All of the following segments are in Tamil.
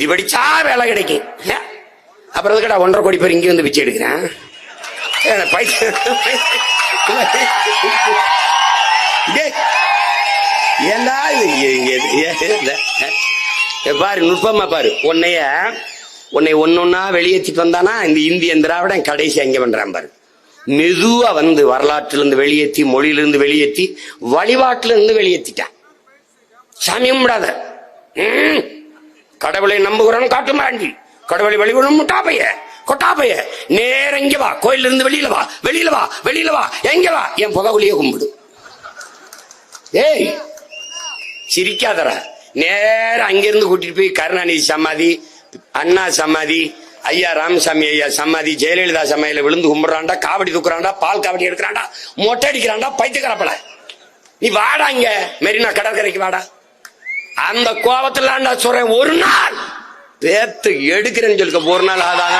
இந்தி படிச்சா வேலை கிடைக்கும் அப்புறம் எதுக்குடா ஒன்றரை கோடி பேர் இங்கே வந்து பிச்சை எடுக்கிறேன்? ஏ, இது பாரு நுட்பமா பாரு. உன்னைய உன்னை ஒன்னொன்னா வெளியேற்றிட்டு வந்தானா? இந்த இந்திய திராவிடன் கடைசி அங்க பண்றான் பாரு. மெதுவா வந்து வரலாற்றிலிருந்து வெளியேற்றி மொழியிலிருந்து வெளியேற்றி வழிபாட்டிலிருந்து வெளியேற்றிட்டான். சாமி விடாத கடவுளை நம்புகிறோம் காட்டு மாண்டி கடவுளை வழிபடும் முட்டாப்பைய கொட்டாப்பைய. நேர இங்க வா கோயில்ல இருந்து வெளியில வா வெளியில வா வெளியில வா எங்க வா? என் புகவுலிய கும்பிடு. ஏய் சிரிக்காதடா. நேர அங்கிருந்து கூட்டிட்டு போய் கருணாநிதி சமாதி அண்ணா சமாதி ஐயா ராமசாமி ஐயா சமாதி ஜெயலலிதா சமையல விழுந்து கும்பிடுறான்டா காவடி தூக்குறான்டா பால் காவடி எடுக்கிறான்டா மொட்டை அடிக்கிறான்டா கரப்பல நீ வாடா இங்க மெரினா கடற்கரைக்கு வாடா. அந்த கோபத்துல சொல்றேன் ஒரு நாள் பேத்து எடுக்கிறேன்னு சொல்லிக்க ஒரு நாள் அதான்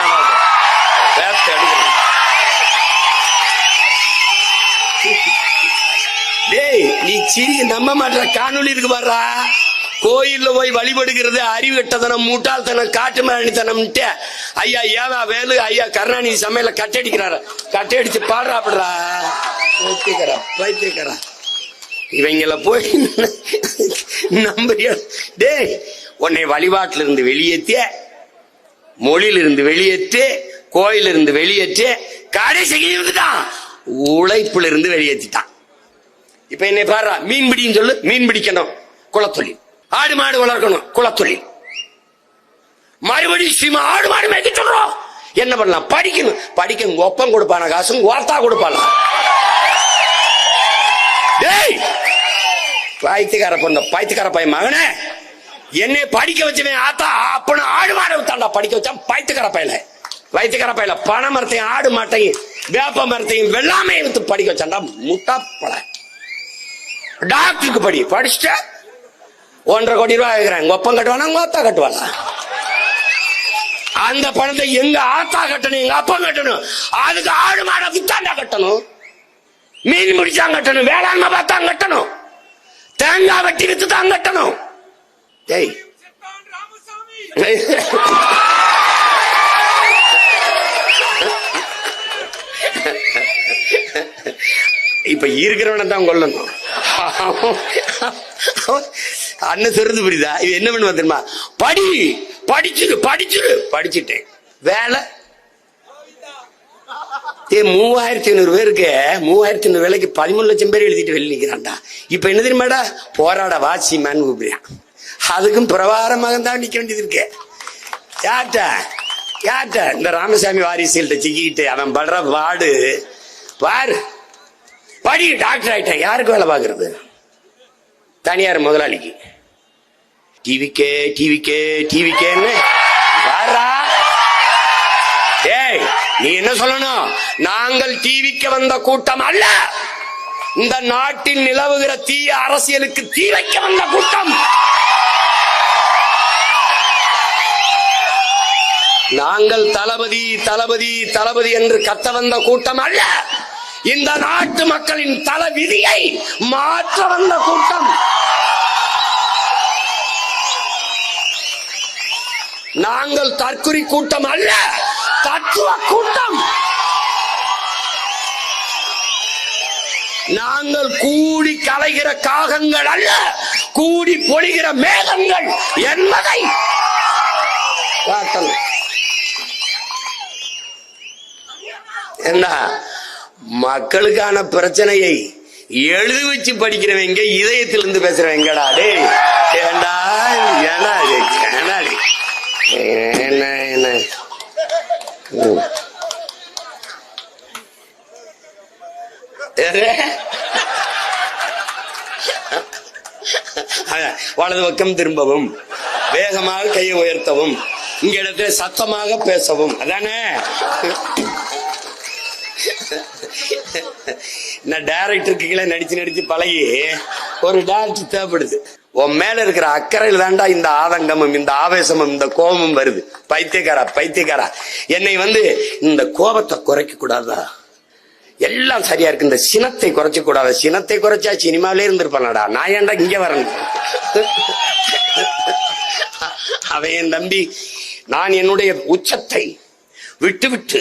பேத்து எடுக்கிறேன். டேய் நீ சிரி நம்ப மாட்ட காணொளி இருக்கு பாருடா. கோயில்ல போய் வழிபடுகிறது அறிவு கட்டதனம் முட்டாள்தனம் காட்டு மரணித்தனம்ட்டு. ஐயா ஏவா வேலு ஐயா கருணாநிதி சமையல கட்டடிக்கிறாரு. கட்டடிச்சு பாடுறாப்படுறா பைத்தியக்காரா பைத்தியக்காரா இவங்கள போய் நம்புறியா? டேய் உன்னை வழிபாட்டில இருந்து வெளியேற்றிய மொழியில இருந்து வெளியேற்று கோயில இருந்து வெளியேற்று கடைசிக்கு உழைப்புல இருந்து வெளியேற்றிட்டான். இப்ப என்னை பாரு மீன் பிடின்னு சொல்லு மீன் பிடிக்கணும் குளத்தொழில். ஆடு மாடு வளர்க்கணும் குளத்தொழில். மறுபடியும் ஸ்ரீமா ஆடு மாடு மேய்க்க சொல்றோம். என்ன பண்ணலாம்? படிக்கணும். படிக்க ஒப்பம் கொடுப்பான காசும் ஓர்த்தா கொடுப்பானா? பாய்த்துக்கார பொண்ணு பாய்த்துக்கார பையன் மகனே. என்னை படிக்க வச்சவன் ஆத்தா அப்பனு ஆடு மாட வித்தாண்டா படிக்க வச்சான் பாய்த்துக்கார பையல வயிற்றுக்கார பையல பனை மரத்தையும் ஆடு மாட்டையும் வேப்ப மரத்தையும் வெள்ளாமையும் வித்து படிக்க வச்சாண்டா முட்டா பழ டாக்டருக்கு படி படிச்சுட்ட? ஒன்றரை கோடி ரூபாய் இருக்கிறேன் உங்க ஒப்பம் கட்டுவானா உங்க ஆத்தா கட்டுவானா? அந்த பணத்தை எங்க ஆத்தா கட்டணும் எங்க அப்பா கட்டணும்? அதுக்கு ஆடு மாடை வித்தாண்டா கட்டணும். மீன் முடிச்சாங்க கட்டணும் வேளாண்மை பார்த்தா கட்டணும். தேங்காய் வெட்டி வித்து தான் கட்டணும். டேய். இப்ப இருக்கிறவனை தான் கொல்லணும். அண்ணன் சொல்றது புரியுதா? இது என்ன பண்ணுவா தெரியுமா? படி. படிச்சிரு படிச்சிரு. படிச்சுட்டேன். வேலை ஏ மூவாயிரத்தி ஐநூறு பேருக்கு மூவாயிரத்தி ஐநூறு வேலைக்கு பதிமூணு லட்சம் பேர் எழுதிட்டு வெளியில் நிற்கிறான்டா இப்போ என்ன தெரியுமாடா? போராட வாசிமான்னு கூப்பிடுறான் அதுக்கும் பிரபாரமாக தான் நிற்க வேண்டியது இருக்கு. யார்கிட்ட யார்கிட்ட இந்த ராமசாமி வாரிசுகள்கிட்ட சிக்கிக்கிட்டு அவன் படுற வாடு. பாரு. படி டாக்டர் ஆயிட்டேன் யாருக்கு வேலை பார்க்கறது? தனியார் முதலாளிக்கு. டிவிக்கே டிவிக்கே டிவிக்கேன்னு நீ என்ன சொல்லணும்? நாங்கள் டிவிக்கு வந்த கூட்டம் அல்ல. இந்த நாட்டில் நிலவுகிற தீய அரசியலுக்கு தீ வைக்க வந்த கூட்டம். நாங்கள் தளபதி தளபதி தளபதி என்று கத்த வந்த கூட்டம் அல்ல. இந்த நாட்டு மக்களின் தல விதியை மாற்ற வந்த கூட்டம். நாங்கள் தற்குறி கூட்டம் அல்ல. தத்துவ கூட்டம். நாங்கள் கூடி கலைகிற காகங்கள் அல்ல கூடி பொழிகிற மேகங்கள் என்பதை காட்டணும். என்ன? மக்களுக்கான பிரச்சனையை எழுதி வச்சு படிக்கிறவங்க இதயத்திலிருந்து பேசுறவங்கடா டேய். ஏண்டா ஏண்டா என்ன என்ன? வலது பக்கம் திரும்பவும். வேகமாக கையை உயர்த்தவும். இங்க இடத்துல சத்தமாக பேசவும். அதானே? நான் டேரக்டருக்கு கீழே நடிச்சு நடிச்சு பழகி ஒரு டேரக்டர் தேவைப்படுது. உன் மேல இருக்கிற அக்கறையில் தாண்டா இந்த ஆதங்கமும் இந்த ஆவேசமும் இந்த கோபமும் வருது. பைத்தியக்காரா பைத்தியக்காரா. என்னை வந்து இந்த கோபத்தை குறைக்க கூடாதா? எல்லாம் சரியா இருக்கு. இந்த சினத்தை குறைச்ச கூடாது? சினத்தை குறைச்சா சினிமாவிலே இருந்திருப்பானடா. நான் ஏன்டா இங்க வரேன்? அவன் என் தம்பி நான் என்னுடைய உச்சத்தை விட்டு விட்டு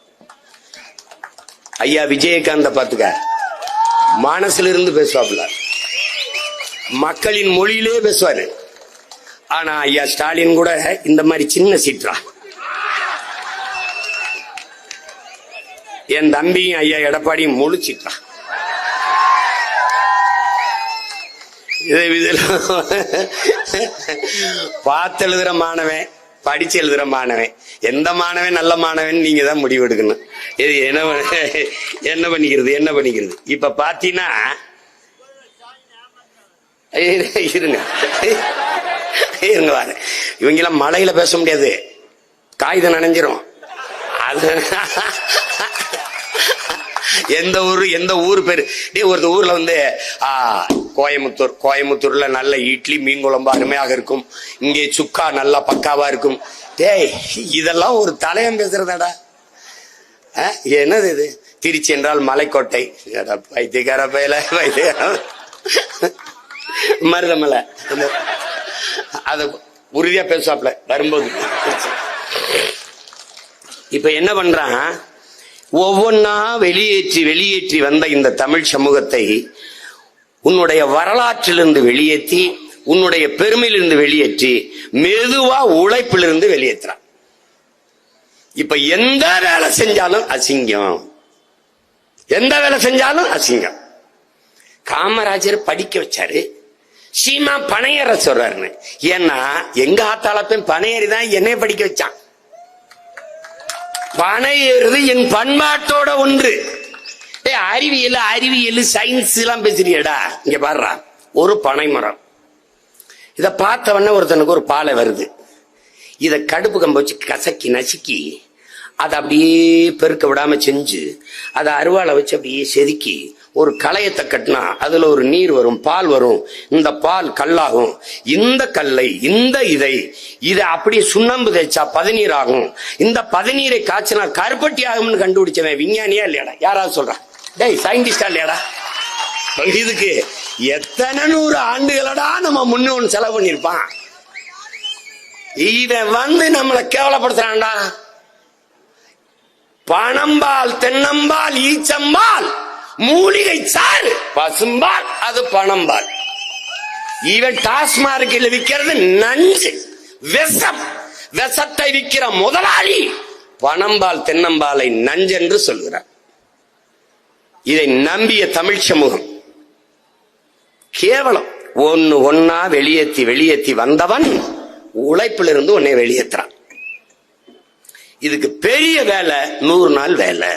ஐயா விஜயகாந்த பாத்துக்க. மனசுல இருந்து பேசுவாப்புல. மக்களின் மொழியிலே பேசுவாரு. ஆனா ஐயா ஸ்டாலின் கூட இந்த மாதிரி சின்ன சீற்றா. என் தம்பியும் ஐயா எடப்பாடியும் முழு சீற்றா. இதை இதில் பார்த்து எழுதுற மாணவன் படிச்சு எழுதுற மாணவன். எந்த மாணவன் நல்ல மாணவன் நீங்க தான் முடிவு எடுக்கணும். இது என்ன என்ன பண்ணிக்கிறது என்ன பண்ணிக்கிறது? இப்ப பாத்தீங்கன்னா இருங்க. இருங்க வாரு இவங்கெல்லாம் மழையில பேச முடியாது. காகிதம் நனைஞ்சிரும். அது எந்த ஊர் எந்த ஊர் பேர்? டே ஒரு ஊர்ல வந்து ஆ, கோயமுத்தூர் கோயமுத்தூர்ல நல்ல இட்லி மீன் குழம்பு அருமையாக இருக்கும். இங்கே சுக்கா நல்லா பக்காவா இருக்கும். டேய் இதெல்லாம் ஒரு தலையம் பேசுறதாடா. ஆ, என்னது இது? திருச்சி என்றால் மலைக்கோட்டை. அட பயில பயல. மருதமலை. அத உறுதியா பேசுவாப்ல வரும்போது. இப்ப என்ன பண்றான்? ஒவ்வொன்னா வெளியேற்றி வெளியேற்றி வந்த இந்த தமிழ் சமூகத்தை உன்னுடைய வரலாற்றிலிருந்து வெளியேற்றி உன்னுடைய பெருமையிலிருந்து வெளியேற்றி மெதுவா உழைப்பிலிருந்து வெளியேற்றுறான். இப்ப எந்த வேலை செஞ்சாலும் அசிங்கம். எந்த வேலை செஞ்சாலும் அசிங்கம். காமராஜர் படிக்க வச்சாரு. சீமா பனையற சொல்றாருன்னு. ஏன்னா எங்க ஆத்தாளப்பையும் பனையறி தான் என்னைய படிக்க வச்சான். பனையேறுது என் பண்பாட்டோட ஒன்று. ஏய் அறிவியல் அறிவியல் சயின்ஸ் எல்லாம் பேசுறியடா. இங்க பாருடா ஒரு பனை மரம். இத பார்த்த உடனே ஒருத்தனுக்கு ஒரு பாலை வருது. இத கடுப்பு கம்ப வச்சு கசக்கி நசுக்கி அதை அப்படியே பெருக்க விடாம செஞ்சு அதை அருவாளை வச்சு அப்படியே செதுக்கி ஒரு களையத்தை கட்டினா அதுல ஒரு நீர் வரும் பால் வரும். இந்த பால் கல்லாகும். இந்த கல்லை இந்த இதை இதை அப்படியே சுண்ணாம்பு தேய்ச்சா பதநீர் ஆகும். இந்த பதநீரை காய்ச்சினா கருப்பட்டி ஆகும்னு கண்டுபிடிச்சவன் விஞ்ஞானியா இல்லையாடா? யாராவது சொல்றான் டேய் சயின்டிஸ்டா இல்லையாடா? இதுக்கு எத்தனை நூறு ஆண்டுகளடா நம்ம முன்னோன் செலவு பண்ணிருப்பான் இவன் வந்து நம்மளை கேவலப்படுத்துறான்டா. பணம்பால் தென்னம்பால் ஈச்சம்பால் மூலிகை சாறு. பசும்பால் அது பணம்பால் இவன் டாஸ்மார்க்கில் விற்கிறது நஞ்சு விஷம். விஷத்தை விற்கிற முதலாளி பணம்பால் தென்னம்பாலை நஞ்சு என்று சொல்கிறார். இதை நம்பிய தமிழ் சமூகம் கேவலம். ஒன்னு ஒன்னா வெளியேத்தி வெளியேத்தி வந்தவன் உழைப்பிலிருந்து உன்னை வெளியேற்றான் இதுக்கு பெரிய வேலை நூறு நாள் வேலை.